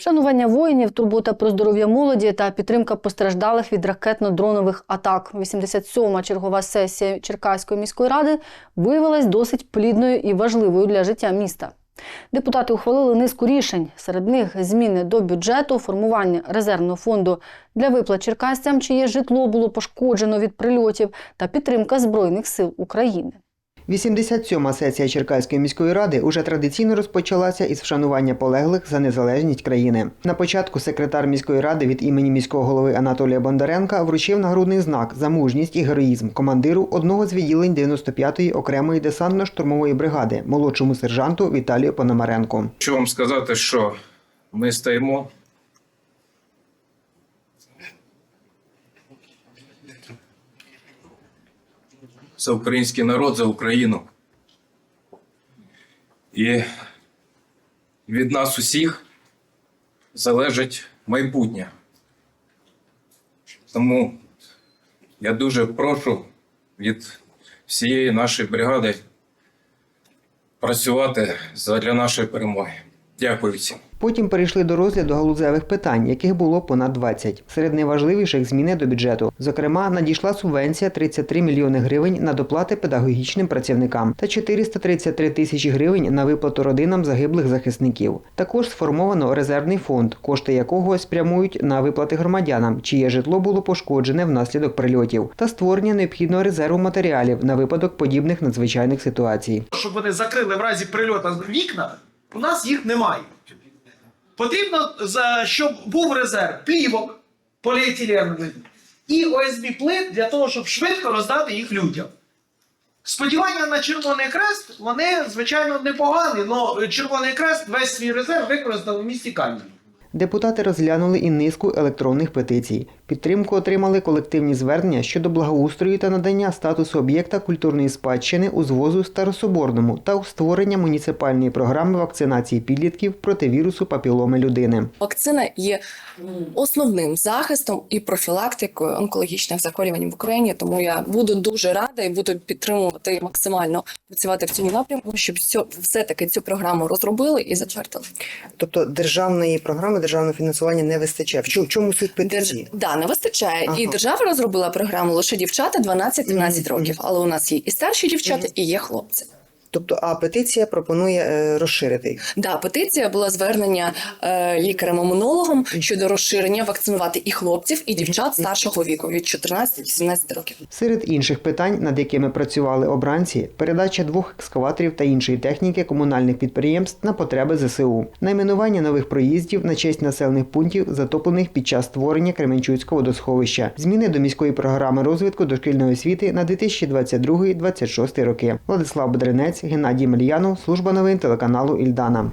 Вшанування воїнів, турбота про здоров'я молоді та підтримка постраждалих від ракетно-дронових атак. 87-ма чергова сесія Черкаської міської ради виявилась досить плідною і важливою для життя міста. Депутати ухвалили низку рішень. Серед них зміни до бюджету, формування резервного фонду для виплат черкасцям, чиє житло було пошкоджено від прильотів, та підтримка Збройних сил України. 87-ма сесія Черкаської міської ради уже традиційно розпочалася із вшанування полеглих за незалежність країни. На початку секретар міської ради від імені міського голови Анатолія Бондаренка вручив нагрудний знак за мужність і героїзм командиру одного з відділень 95-ї окремої десантно-штурмової бригади, молодшому сержанту Віталію Пономаренку. Хочу вам сказати, що ми стоїмо. За український народ, за Україну. І від нас усіх залежить майбутнє. Тому я дуже прошу від всієї нашої бригади працювати для нашої перемоги. Дякую всім. Потім перейшли до розгляду галузевих питань, яких було понад 20. Серед найважливіших зміни до бюджету. Зокрема, надійшла субвенція 33 мільйони гривень на доплати педагогічним працівникам та 433 тисячі гривень на виплату родинам загиблих захисників. Також сформовано резервний фонд, кошти якого спрямують на виплати громадянам, чиє житло було пошкоджене внаслідок прильотів, та створення необхідного резерву матеріалів на випадок подібних надзвичайних ситуацій. щоб вони закрили в разі прильоту вікна, у нас їх немає. Потрібно, щоб був резерв плівок поліетиленових і ОСБ плит для того, щоб швидко роздати їх людям. Сподівання на Червоний Хрест, вони, звичайно, непогані, але Червоний Хрест весь свій резерв використав у місті Кам'яні. Депутати розглянули і низку електронних петицій. Підтримку отримали колективні звернення щодо благоустрою та надання статусу об'єкта культурної спадщини у звозу Старособорному та у створення муніципальної програми вакцинації підлітків проти вірусу папіломи людини. Вакцина є основним захистом і профілактикою онкологічних захворювань в Україні. Тому я буду дуже рада і буду підтримувати максимально працювати в цьому напрямку, щоб цю, все-таки цю програму розробили і затвердили. Тобто державної програми, державного фінансування не вистачає. В чому, суть Держ... Да, не вистачає. Ага. І держава розробила програму лише дівчата 12-13 років. Але у нас є і старші дівчата, і є хлопці. Тобто, а петиція пропонує е, розширити їх. Да, петиція була звернення е, лікарем-імунологом щодо розширення вакцинувати і хлопців, і дівчат старшого віку від 14 до 17 років. Серед інших питань, над якими працювали обранці, передача двох екскаваторів та іншої техніки комунальних підприємств на потреби ЗСУ, найменування нових проїздів на честь населених пунктів, затоплених під час створення Кременчуцького водосховища, зміни до міської програми розвитку дошкільної освіти на 2022-2026 роки. Владислав Бодринець, Геннадій Мельянов, служба новин телеканалу Ільдана.